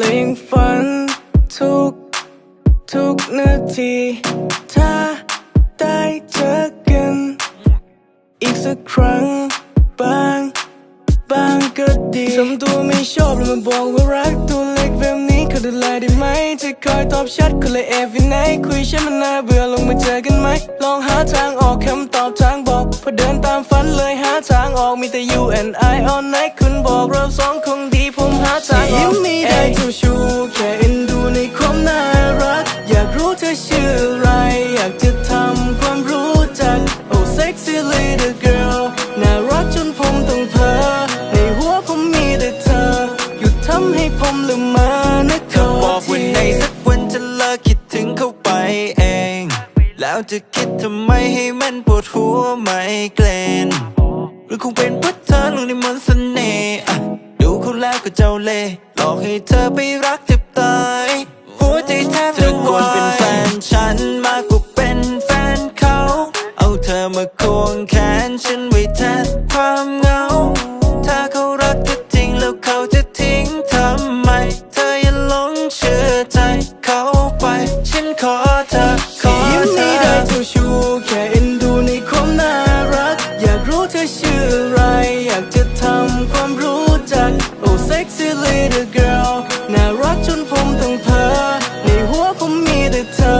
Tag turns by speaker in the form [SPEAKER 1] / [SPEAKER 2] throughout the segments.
[SPEAKER 1] ละยังฝันทุก ทุกนาที ถ้าได้เจอกัน อีกสักครั้งบางบางก็ดีทำตัวไม่ชอบแล้วมาบอกว่ารักตัวเล็กแบบนี้เขาดูแลได้ไหมจะคอยตอบชัดคนละเอฟไนคุยฉันมันน่าเบื่อลงมาเจอกันไหม ลองหาทางออกคำตอบทางบอกพอเดินตามฝันเลยหาทางออกมีแต่ you and I all night คุณบอกเรา จะคิดทำ
[SPEAKER 2] ไมให้มันปวดหัวไม่เกลนหรือคงเป็นเพราะเธอลงในมนต์เสน่ห์อะดูเขาแล้วก็เจ้าเล่ห์หลอกให้เธอไปรักเจ็บตายหัวใจแทบจะควรเป็นแฟนฉันมาก เธอชื่ออะ
[SPEAKER 1] ไร อยากจะทำความรู้จัก oh sexy little girl น่ารักจนผมต้องเพ้อในหัวผมมีแต่เธอ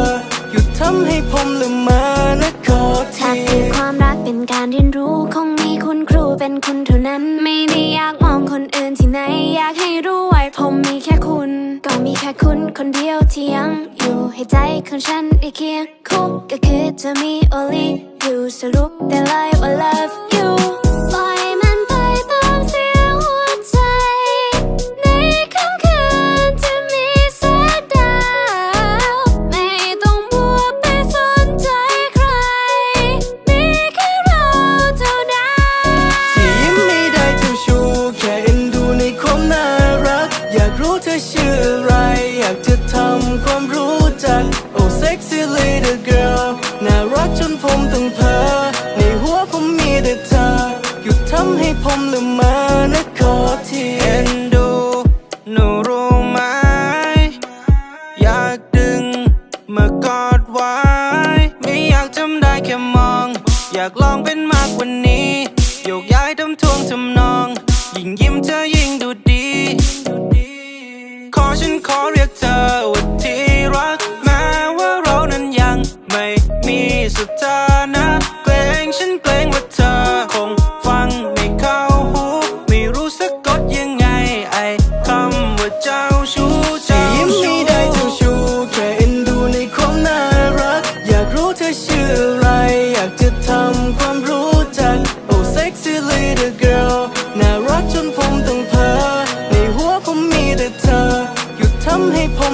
[SPEAKER 1] หยุดทำให้ผมลืมมานะขอ
[SPEAKER 3] ถ้า
[SPEAKER 1] ที
[SPEAKER 3] คือความรักเป็นการเรียนรู้คงมีคุณครูเป็นคุณเท่านั้นไม่ได้อยากมองคนอื่นที่ไหน อยากให้รู้ไว้ผมมีแค่คุณ ก็มีแค่คุณคนเดียวที่ยังอยู่ให้ใจของฉันได้เคียงคู่ก็คือจะมี only you สรุปได้เลยว่า love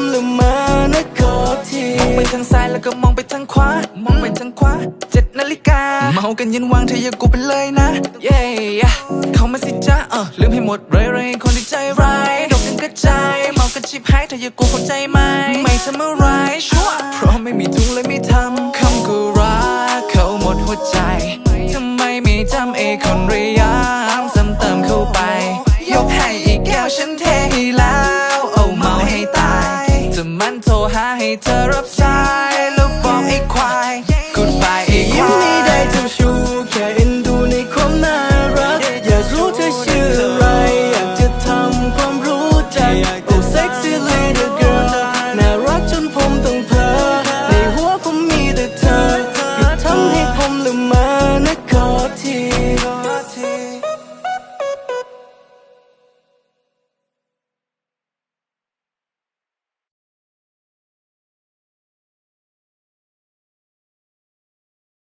[SPEAKER 3] ม
[SPEAKER 1] ลืมมานะขอที
[SPEAKER 2] มองไปทางซ้ายแล้วก็มองไปทางขวามองไปทางขวาเจ็ดนาฬิกาเมากันยันวางเธออย่ากูไปเลยนะเย้เข้ามาสิจ้าเออลืมให้หมดเลยเลยคนที่ใจร้ายดกกันกระจายเมากันชิบหายเธออย่ากูเข้าใจไหม